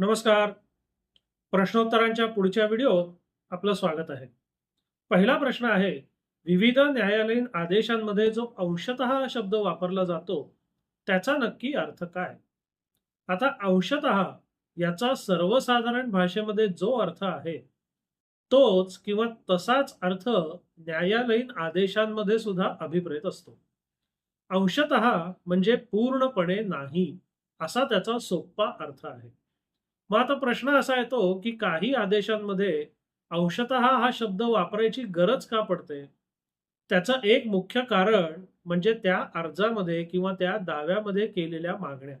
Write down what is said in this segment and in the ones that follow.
नमस्कार. प्रश्नोत्तरांच्या पुढच्या व्हिडिओत आपलं स्वागत आहे. पहिला प्रश्न आहे विविध न्यायालयीन आदेशांमध्ये जो अंशतः शब्द वापरला जातो त्याचा नक्की अर्थ काय? आता अंशतः याचा सर्वसाधारण भाषेमध्ये जो अर्थ आहे तोच किंवा तसाच अर्थ न्यायालयीन आदेशांमध्ये सुद्धा अभिप्रेत असतो. अंशतः म्हणजे पूर्णपणे नाही असा त्याचा सोपा अर्थ आहे. मग आता प्रश्न असा येतो की काही आदेशांमध्ये अंशतः हा शब्द वापरायची गरज का पडते? त्याचं एक मुख्य कारण म्हणजे त्या अर्जामध्ये किंवा त्या दाव्यामध्ये केलेल्या मागण्या.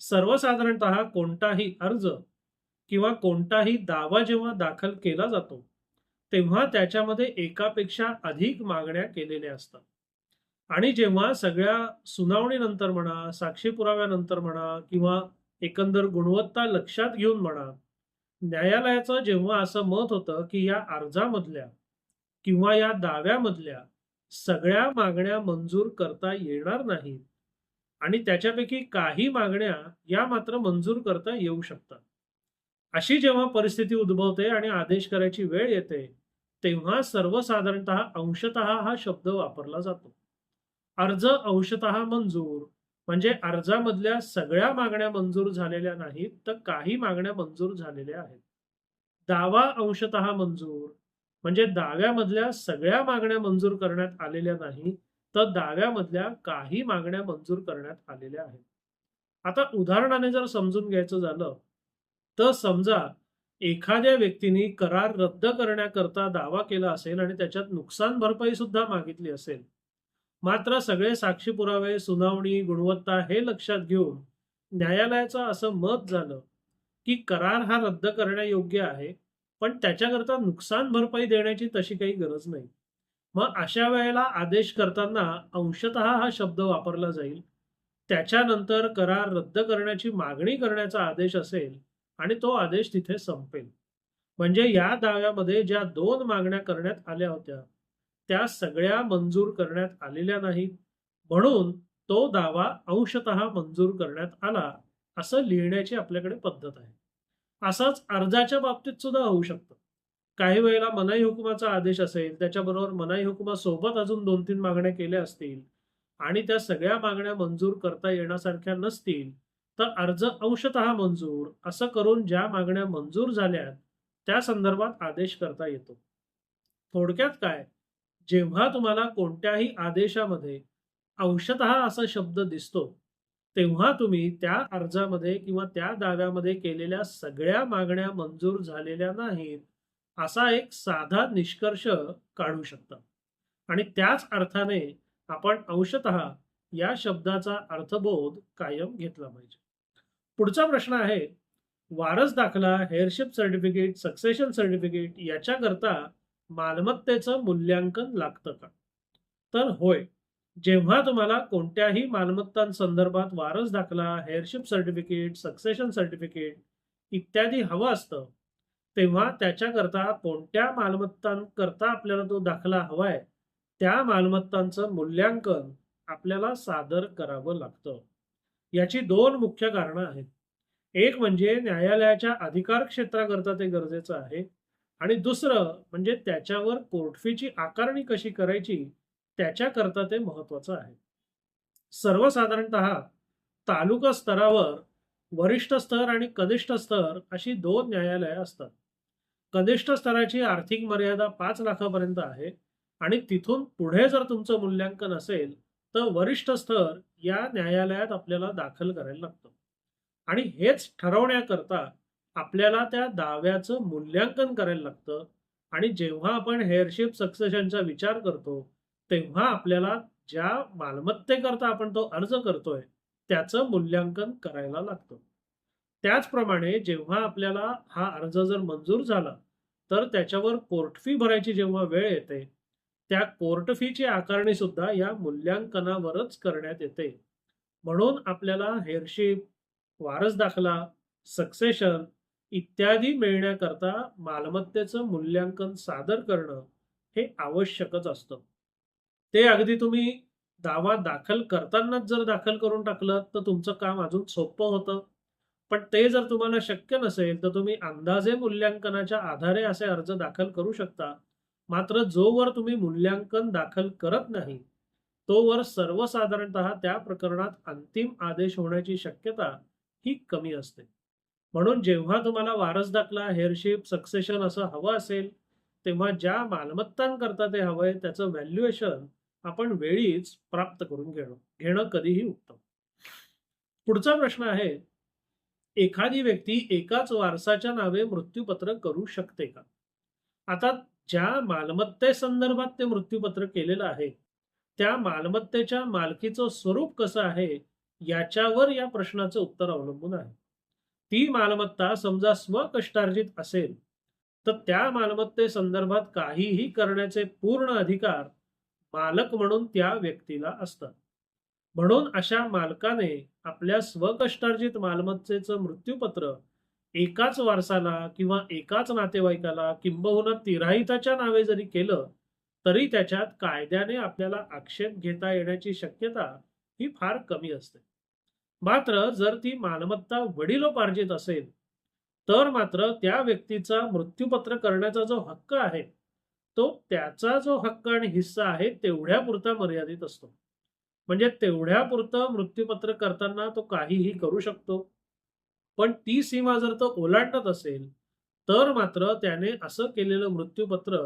सर्वसाधारणतः कोणताही अर्ज किंवा कोणताही दावा जेव्हा दाखल केला जातो तेव्हा त्याच्यामध्ये एकापेक्षा अधिक मागण्या केलेल्या असतात. आणि जेव्हा सगळ्या सुनावणीनंतर म्हणा साक्षी पुराव्यानंतर म्हणा किंवा एकंदर गुणवत्ता लक्षात घेऊन म्हणा. न्यायालयाचं जेव्हा असं मत होतं की या अर्जामधल्या किंवा या दाव्यामधल्या सगळ्या मागण्या मंजूर करता येणार नाहीत आणि त्याच्यापैकी काही मागण्या या मात्र मंजूर करता येऊ शकतात. अशी जेव्हा परिस्थिती उद्भवते आणि आदेश करायची वेळ येते तेव्हा सर्वसाधारणतः अंशतः हा शब्द वापरला जातो. अर्ज अंशतः मंजूर म्हणजे अर्जामधल्या सगळ्या मागण्या मंजूर झालेल्या नाहीत तर काही मागण्या मंजूर झालेल्या आहेत. दावा अंशतः मंजूर म्हणजे दाव्यामधल्या सगळ्या मागण्या मंजूर करण्यात आलेल्या नाही तर दाव्यामधल्या काही मागण्या मंजूर करण्यात आलेल्या आहेत. आता उदाहरणाने जर समजून घ्यायचं झालं तर समजा एखाद्या व्यक्तीने करार रद्द करण्याकरता दावा केला असेल आणि त्याच्यात नुकसान भरपाई सुद्धा मागितली असेल मात्र सगळे साक्षी पुरावे सुनावणी गुणवत्ता हे लक्षात घेऊन न्यायालयाचं असं मत झालं की करार हा रद्द करण्यायोग्य आहे पण त्याच्याकरता नुकसान भरपाई देण्याची तशी काही गरज नाही. मग अशा वेळेला आदेश करताना अंशतः हा शब्द वापरला जाईल. त्याच्यानंतर करार रद्द करण्याची मागणी करण्याचा आदेश असेल आणि तो आदेश तिथे संपेल. म्हणजे या दाव्यामध्ये ज्या दोन मागण्या करण्यात आल्या होत्या त्या सगळ्या मंजूर करण्यात आलेल्या नाहीत. म्हणून तो दावा अंशतः मंजूर करण्यात आला असं लिहिण्याची आपल्याकडे पद्धत आहे. असाच अर्जाच्या बाबतीत सुद्धा होऊ शकतं. काही वेळेला मनाई हुकुमाचा आदेश असेल त्याच्याबरोबर मनाई हुकुमासोबत अजून दोन तीन मागण्या केल्या असतील आणि त्या सगळ्या मागण्या मंजूर करता येण्यासारख्या नसतील तर अर्ज अंशतः मंजूर असं करून ज्या मागण्या मंजूर झाल्या त्या संदर्भात आदेश करता येतो. थोडक्यात काय? जेव्हा तुम्हाला कोणत्याही आदेशामध्ये अंशतः असा शब्द दिसतो तेव्हा तुम्ही त्या अर्जामध्ये किंवा त्या दाव्यामध्ये केलेल्या सगळ्या मागण्या मंजूर झालेल्या नाहीत असा एक साधा निष्कर्ष काढू शकता. आणि त्याच अर्थाने आपण अंशतः या शब्दाचा अर्थबोध कायम घेतला पाहिजे. पुढचा प्रश्न आहे वारस दाखला हेअरशिप सर्टिफिकेट सक्सेशन सर्टिफिकेट याच्याकरता मालमत्तेचं मूल्यांकन लागतं का? तर होय जेव्हा तुम्हाला कोणत्याही मालमत्तांसंदर्भात वारस दाखला हेअरशिप सर्टिफिकेट सक्सेशन सर्टिफिकेट इत्यादी हवं असतं तेव्हा त्याच्याकरता कोणत्या मालमत्तांकरता आपल्याला तो दाखला हवाय त्या मालमत्तांचं मूल्यांकन आपल्याला सादर करावं लागतं. याची दोन मुख्य कारणं आहेत. एक म्हणजे न्यायालयाच्या अधिकार क्षेत्राकरता ते गरजेचं आहे. आणि दुसरं म्हणजे त्याच्यावर कोर्टफीची आकारणी कशी करायची त्याच्याकरता ते महत्वाचं आहे. सर्वसाधारणत तालुका स्तरावर वरिष्ठ स्तर आणि कनिष्ठ स्तर अशी दोन न्यायालय असतात. कनिष्ठ स्तराची आर्थिक मर्यादा पाच लाखापर्यंत आहे आणि तिथून पुढे जर तुमचं मूल्यांकन असेल तर वरिष्ठ स्तर या न्यायालयात आपल्याला दाखल करायला लागतं. आणि हेच ठरवण्याकरता आपल्याला त्या दाव्याचं मूल्यांकन करायला लागतं. आणि जेव्हा आपण हेअरशिप सक्सेशनचा विचार करतो तेव्हा आपल्याला ज्या मालमत्तेकरता आपण तो अर्ज करतोय त्याचं मूल्यांकन करायला लागतं. त्याचप्रमाणे जेव्हा आपल्याला हा अर्ज जर मंजूर झाला तर त्याच्यावर कोर्ट फी भरायची जेव्हा वेळ येते त्या कोर्ट फीची आकारणी सुद्धा या मूल्यांकनावरच करण्यात येते. म्हणून आपल्याला हेअरशिप वारस दाखला सक्सेशन इत्यादी मिळण्याकरता मालमत्तेचं मूल्यांकन सादर करणं हे आवश्यकच असतं. ते अगदी तुम्ही दावा दाखल करतानाच जर दाखल करून टाकलं तर तुमचं काम अजून सोपं होतं. पण ते जर तुम्हाला शक्य नसेल तर तुम्ही अंदाजे मूल्यांकनाच्या आधारे असे अर्ज दाखल करू शकता. मात्र जोवर तुम्ही मूल्यांकन दाखल करत नाही तोवर सर्वसाधारणतः त्या प्रकरणात अंतिम आदेश होण्याची शक्यता ही कमी असते. म्हणून जेव्हा तुम्हाला वारस दाखला हेअरशिप सक्सेशन असं हवं असेल तेव्हा ज्या मालमत्तांकरता ते हवंय त्याचं व्हॅल्युएशन आपण वेळीच प्राप्त करून घेणं घेणं कधीही उत्तम. पुढचा प्रश्न आहे एखादी व्यक्ती एकाच वारसाच्या नावे मृत्यूपत्र करू शकते का? आता ज्या मालमत्तेसंदर्भात ते मृत्यूपत्र केलेलं आहे त्या मालमत्तेच्या मालकीचं स्वरूप कसं आहे याच्यावर या प्रश्नाचं उत्तर अवलंबून आहे. ती मालमत्ता समजा स्वकष्टार्जित असेल तर त्या मालमत्ते संदर्भात काहीही करण्याचे पूर्ण अधिकार मालक म्हणून त्या व्यक्तीला असतात. म्हणून अशा मालकाने आपल्या स्वकष्टार्जित मालमत्तेचं मृत्यूपत्र एकाच वारसाला किंवा एकाच नातेवाईकाला किंबहुना तिराहिताच्या नावे जरी केलं तरी त्याच्यात कायद्याने आपल्याला आक्षेप घेता येण्याची शक्यता ही फार कमी असते. मात्र जर ती मालमत्ता वडिलोपार्जित असेल तर मात्र त्या व्यक्तीचा मृत्यूपत्र करण्याचा जो हक्क आहे तो त्याचा जो हक्क आणि हिस्सा आहे तेवढ्यापुरता मर्यादित असतो. म्हणजे तेवढ्यापुरतं मृत्यूपत्र करताना तो काहीही करू शकतो. पण ती सीमा जर तो ओलांडत असेल तर मात्र त्याने असं केलेलं मृत्यूपत्र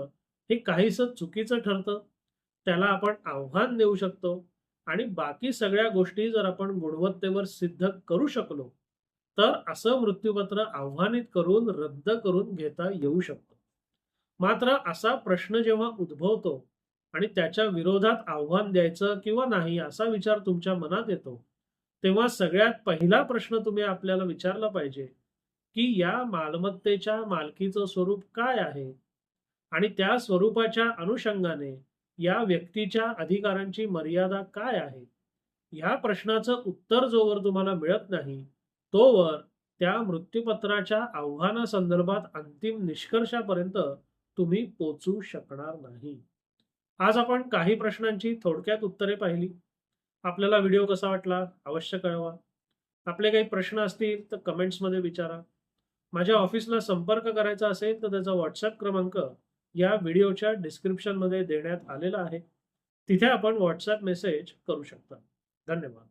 हे काहीसं चुकीचं ठरतं. त्याला आपण आव्हान देऊ शकतो. आणि बाकी सगळ्या गोष्टी जर आपण गुणवत्तेवर सिद्ध करू शकलो तर असं मृत्यूपत्र आव्हानित करून रद्द करून घेता येऊ शकतो. मात्र असा प्रश्न जेव्हा उद्भवतो आणि त्याच्या विरोधात आव्हान द्यायचं किंवा नाही असा विचार तुमच्या मनात येतो तेव्हा सगळ्यात पहिला प्रश्न तुम्ही आपल्याला विचारला पाहिजे की या मालमत्तेच्या मालकीचं स्वरूप काय आहे? आणि त्या स्वरूपाच्या अनुषंगाने या व्यक्तीच्या अधिकारांची मर्यादा काय आहे? ह्या प्रश्नाचं उत्तर जोवर तुम्हाला मिळत नाही तोवर त्या मृत्यूपत्राच्या आव्हानासंदर्भात अंतिम निष्कर्षापर्यंत तुम्ही पोचू शकणार नाही. आज आपण काही प्रश्नांची थोडक्यात उत्तरे पाहिली. आपल्याला व्हिडिओ कसा वाटला? अवश्य कळवा. आपले काही प्रश्न असतील तर कमेंट्समध्ये विचारा. माझ्या ऑफिसला संपर्क करायचा असेल तर त्याचा व्हॉट्सअप क्रमांक या व्हिडिओच्या डिस्क्रिप्शनमध्ये देण्यात आलेला आहे. तिथे आपण व्हॉट्सअप मेसेज करू शकता. धन्यवाद.